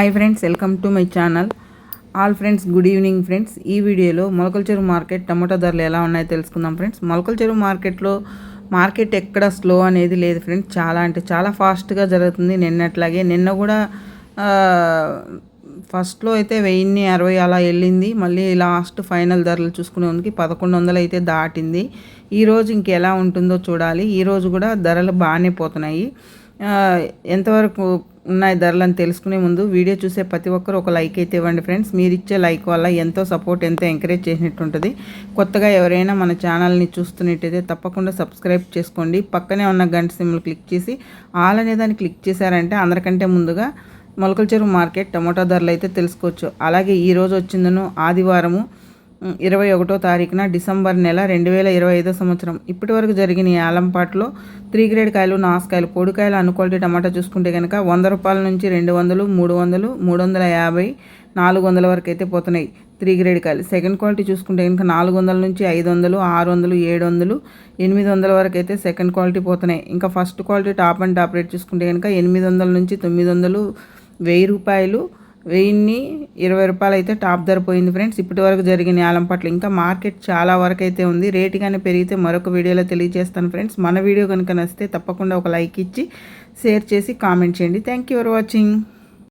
Hi friends welcome to my channel all friends good evening friends ఈ వీడియోలో మొలకల చెరువు మార్కెట్ టమాటా ధరలు ఎలా ఉన్నాయో తెలుసుకుందాం ఫ్రెండ్స్ మొలకల చెరువు మార్కెట్లో మార్కెట్ ఎక్కడ స్లో అనేది లేదు ఫ్రెండ్స్ చాలా అంటే చాలా ఫాస్ట్గా జరుగుతుంది. నిన్నట్లాగే నిన్న కూడా ఫస్ట్లో అయితే వెయ్యిన్ని అరవై అలా వెళ్ళింది. మళ్ళీ లాస్ట్ ఫైనల్ ధరలు చూసుకునేందుకు పదకొండు వందలు అయితే దాటింది. ఈరోజు ఇంకెలా ఉంటుందో చూడాలి. ఈరోజు కూడా ధరలు బాగానే పోతున్నాయి. ఎంతవరకు ఉన్నాయి ధరలు అని తెలుసుకునే ముందు వీడియో చూసే ప్రతి ఒక్కరు ఒక లైక్ అయితే ఇవ్వండి ఫ్రెండ్స్. మీరు ఇచ్చే లైక్ వల్ల ఎంతో సపోర్ట్ ఎంతో ఎంకరేజ్ చేసినట్టు ఉంటుంది. కొత్తగా ఎవరైనా మన ఛానల్ని చూస్తున్నట్టయితే తప్పకుండా సబ్స్క్రైబ్ చేసుకోండి. పక్కనే ఉన్న గంట సిమ్లు క్లిక్ చేసి ఆల్ అనే దాన్ని క్లిక్ చేశారంటే అందరికంటే ముందుగా మొలకల చెరువు మార్కెట్ టమోటా ధరలు అయితే తెలుసుకోవచ్చు. అలాగే ఈరోజు వచ్చిందను ఆదివారము ఇరవై ఒకటో తారీఖున డిసెంబర్ నెల రెండు వేల ఇరవై ఐదో సంవత్సరం. ఇప్పటి వరకు జరిగిన ఈ ఆలంపాట్లో త్రీ గ్రేడ్ కాయలు నాసుకాయలు పొడికాయలు అను క్వాలిటీ టమాటా చూసుకుంటే కనుక వంద రూపాయల నుంచి రెండు వందలు మూడు వందలు మూడు వందల యాభై నాలుగు వందల వరకు అయితే పోతున్నాయి త్రీ గ్రేడ్ కాయలు. సెకండ్ క్వాలిటీ చూసుకుంటే కనుక నాలుగు వందల నుంచి ఐదు వందలు ఆరు వందలు ఏడు వందలు ఎనిమిది వందల వరకు అయితే సెకండ్ క్వాలిటీ పోతున్నాయి. ఇంకా first quality top and top rate చూసుకుంటే కనుక ఎనిమిది వందల నుంచి తొమ్మిది వందలు వెయ్యి రూపాయలు వెయ్యిన్ని ఇరవై రూపాయలు అయితే టాప్ ధర పోయింది ఫ్రెండ్స్. ఇప్పటి వరకు జరిగిన యాలం పట్ల ఇంకా మార్కెట్ చాలా వరకు అయితే ఉంది. రేటు కానీ పెరిగితే మరొక వీడియోలో తెలియజేస్తాను ఫ్రెండ్స్. మన వీడియో కనుక నచ్చితే తప్పకుండా ఒక లైక్ ఇచ్చి షేర్ చేసి కామెంట్ చేయండి. Thank you for watching